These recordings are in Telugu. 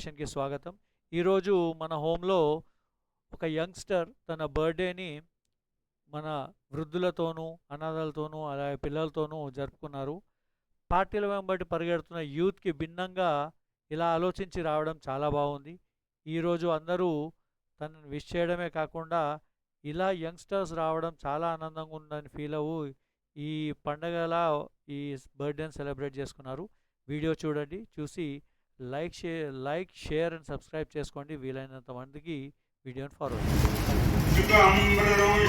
సెలబ్రేషన్కి స్వాగతం. ఈరోజు మన హోమ్లో ఒక యంగ్స్టర్ తన బర్త్డేని మన వృద్ధులతోనూ అనాథలతోనూ అలాగే పిల్లలతోనూ జరుపుకున్నారు. పార్టీల వెంబడి పరిగెడుతున్న యూత్కి భిన్నంగా ఇలా ఆలోచించి రావడం చాలా బాగుంది. ఈరోజు అందరూ తనని విష్ చేయడమే కాకుండా ఇలా యంగ్స్టర్స్ రావడం చాలా ఆనందంగా ఉందని ఫీల్ అవ్వు ఈ పండగలా ఈ బర్త్డేని సెలబ్రేట్ చేసుకున్నారు. వీడియో చూడండి చూసి like share like share and subscribe చేసుకోండి. వీలైనంత మందికి వీడియోని ఫార్వర్డ్ శుక్లాంబరధరం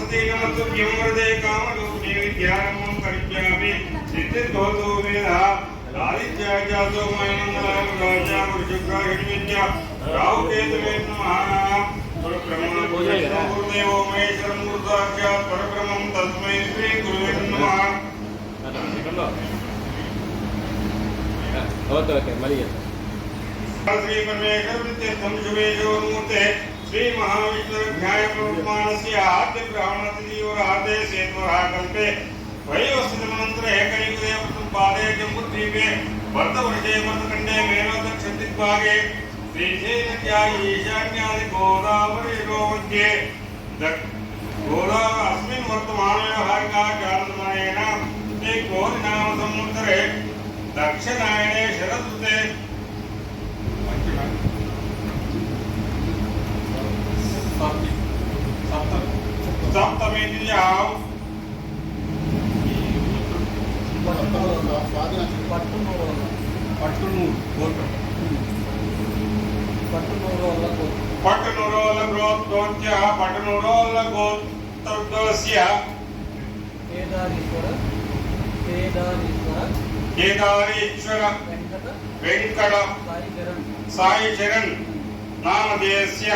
దేవి నమస్తుభ్యం వరదే కామరూపిణి విద్యారంభం కరిష్యామి సిద్ధిర్భవతు మేధ ఆదిత్యాయ జాతో మయనందలాయ రాజా రావు కేతు నమః गुरुदेवो महेश्वरं गुरुदाख्यात् परब्रह्मं तस्मै श्री गुरुवे नमः ಓಕೆ ಓಕೆ ಮಲಗಿ ಶ್ರೀ ಪರಮೇಶ್ವರ ವಿತ್ಯರ್ಥಂ ಶುಭೇಶೋನ್ಮೂರ್ತೆ ಶ್ರೀ ಮಹಾವಿಷ್ಣುಭ್ಯಾಯ ಪರಮಾನಸ್ಯ ಆದ್ಯ ಬ್ರಾಹ್ಮಣತಿಥಿಯೋರ ಆದ್ಯ ಸೇತ್ವರ ಕಲ್ಪೆ ವಯೋಸ್ಥಿತ ನಂತರ ಏಕೈಕದೇವ ಪಾದೇ ಜಂಬುದ್ವೀಪೆ ವರ್ಧವರ್ಷೇ ವರ್ಧಕಂಡೆ ಮೇಲೋದ ಕ್ಷತಿಗ್ಭಾಗೆ మధ్యే దక్ గోదావరి అస్మిన్ వర్తమానవ్యవహారికా జాతమనేన శ్రీ కోరి నామ సంవత్సరే దక్షిణాయనే శరదృతే. సప్తమి. తిథ్యాం పట్టణురోల గ్రోత్రోచ్య పట్టణురోల గోత్రోస్య కేదారీశ్వర కేదారీశ్వర కేదారీశ్వర వెంకట సాయి చరణ్ సాయి చరణ్ నామధేయస్య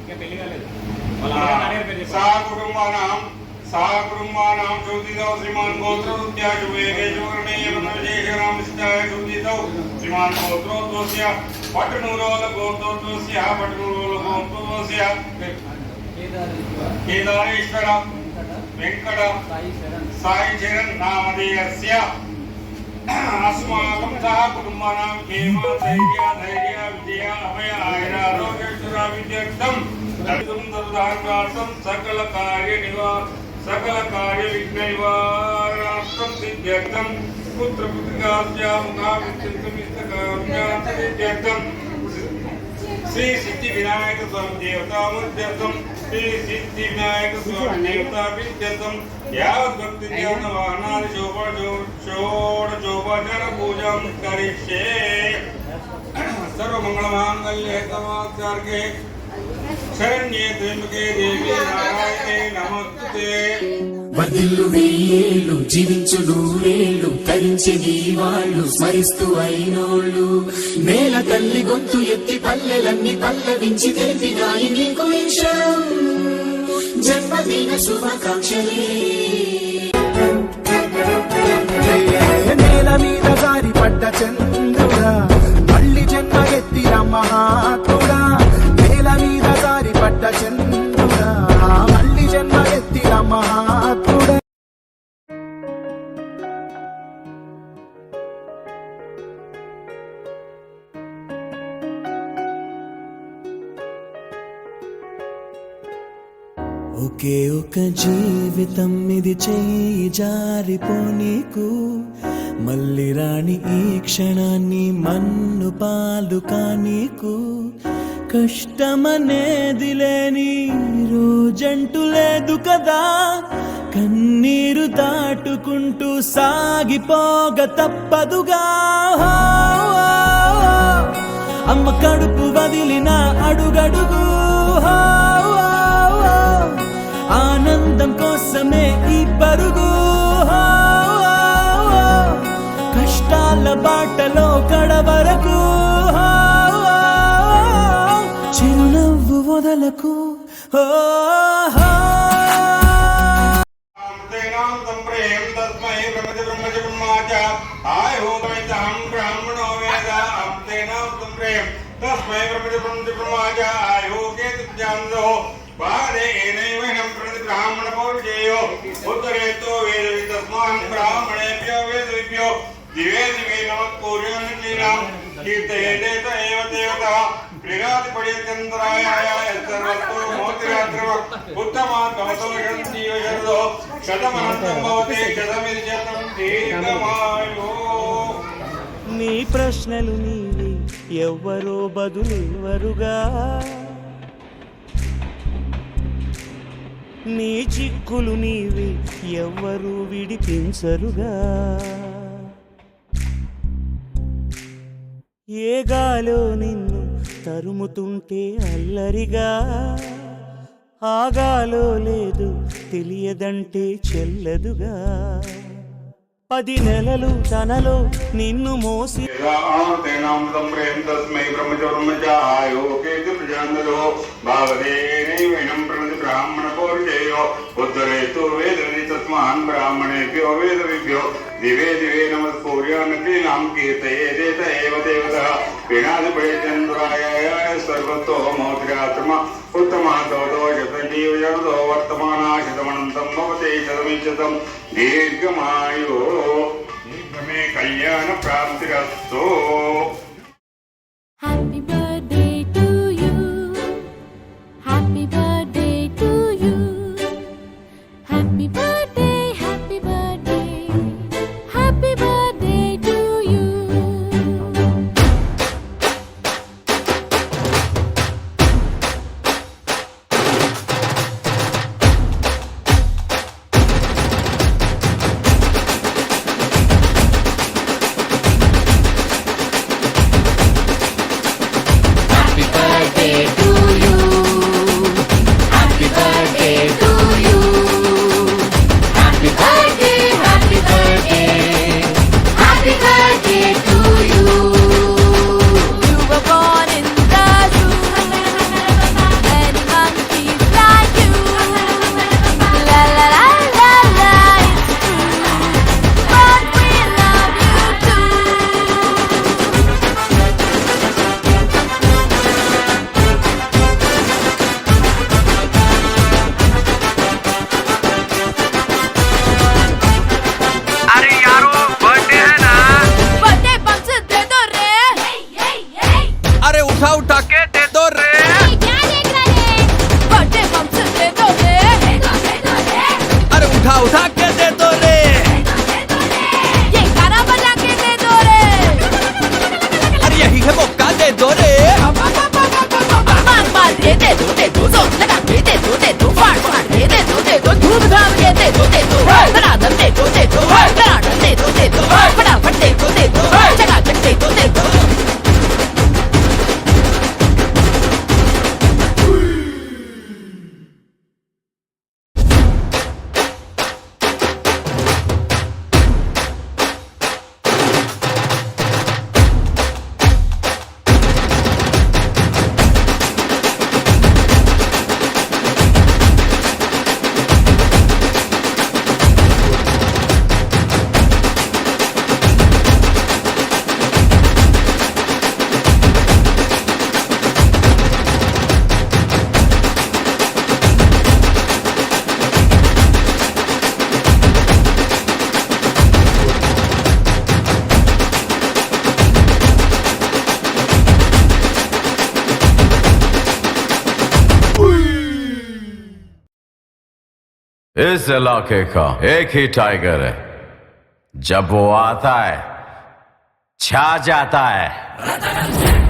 ఇంకా పెళ్ళి కాలేదు. సా. కుటుంబానాం సా కుటుంబానాం జ్యోతిదౌ శ్రీమాన్ గోత్రోద్యాశు వేగేశ్వరణేయమనవిశేషణాం సిద్ధాయ జ్యోతిదౌ శ్రీమాన్ గోత్రోద్వస్య పట్టణూరోల గోత్రోద్వస్య పట్టణూరోల గోత్రోద్వస్య కేదారీశ్వర కేదారేశ్వర వెంకట వెంకట సాయి చరణ్ సాయి చరణ్ నామధేయస్య అస్మాకం సహ కుటుంబానాం క్షేమ ధైర్య ధైర్య सकल कार्य विघ्न राष्ट्रम सिद्ध्यर्थम पुत्र श्री सिद्धि विनायक स्वामी देवता श्री सिद्धि विनायक स्वामी देवता विद्यर्थम यावत् भक्ति ज्ञान वाहनादि करिष्ये శరణ్యే త్ర్యంబకే దేవి నారాయణే నమస్తే వదిల్లు వెయ్యేళ్ళు జీవించు నూరేళ్ళు తరించే వాళ్ళు స్మరిస్తూ అయినోళ్ళు. నేల తల్లి గొంతు ఎత్తి పల్లెలన్నీ పల్లవించి తెలిపినాయి నీకు ఈశ్వరం జన్మదిన శుభాకాంక్షలే. నేల మీద జారి పడ్డ చంద్ర ఒకే ఒక జీవితం ఇది చేయి జారిపోనీకు. మళ్ళీ రాణి ఈ క్షణాన్ని మన్ను పాలు కానీకు. కష్టమనేది లేని రోజంటూ లేదు కదా. కన్నీరు దాటుకుంటూ సాగిపోగ తప్పదుగా. అమ్మ కడుపు వదిలిన అడుగడుగు కోసమే ఈ పరుగు. కష్టాల బాటలో కడవరకు చిరునవ్వు వదలకు. తస్మై బ్రహ్మ బ్రహ్మ ఆయోగే జ్ఞానో వారే ఏనైవ బ్రహ్మ हो वैतां ब्राह्मणो वेद तेनां सम्प्रेम तस्मै ब्रह्मज ब्रह्मज ब्रह्माच आय हो केतु జాందో బాధేనైవనం ప్రతి బ్రాహ్మణ పౌరుషేయో ఉత్తరేతో వేద వితస్మాన్ బ్రాహ్మణేభ్యో వేదవిభ్యో దివే దివే నమస్కూర్యం శ్రీరామ్ కీర్తయేత ఏవ దేవత ప్రియాతి పడిచంద్రాయ సర్వస్తో మోతిరాత్రవ ఉత్తమాత్మతో జీవయర్దో శతమనంతం భవతి శతమిది శతం దీర్ఘమాయో నీ ప్రశ్నలు నీవి ఎవ్వరో బదులెవ్వరుగా నీ చిక్కులు నీవి ఎవ్వరూ విడిపించరుగా. ఏ గాలో నిన్ను తరుముతుంటే అల్లరిగా? ఆగాలో లేదు తెలియదంటే చెల్లదుగా. పది నెలలు తనలో నిన్ను మోసి బ్రహ్మచర్మ प्रेम तस्मै ब्रह्मचर्मचायो केतुर्जान्दलो भावदेनैवनं प्रति ब्राह्मणपौरुषेयो उत्तरेतु वेदविधि तस्मान् ब्राह्मणेभ्यो वेदविभ्यो दिवे दिवे नमस्कूर्यान्नक्लीनां कीर्तये देत एव देवतः विनादिपयचन्द्राय सर्वतो मोद्रात्म उत्तमादो शतजीवजनदो वर्तमानाशतमनन्तं भवते शतमिशतं दीर्घमायो मे कल्याण 别带毒，带毒走，那个别带毒，带毒范儿范儿，别带毒，带毒，毒不他们别带毒，带毒，那个能带毒，带毒，那个。इस इलाके का एक ही टाइगर है। जब वो आता है छा जाता है।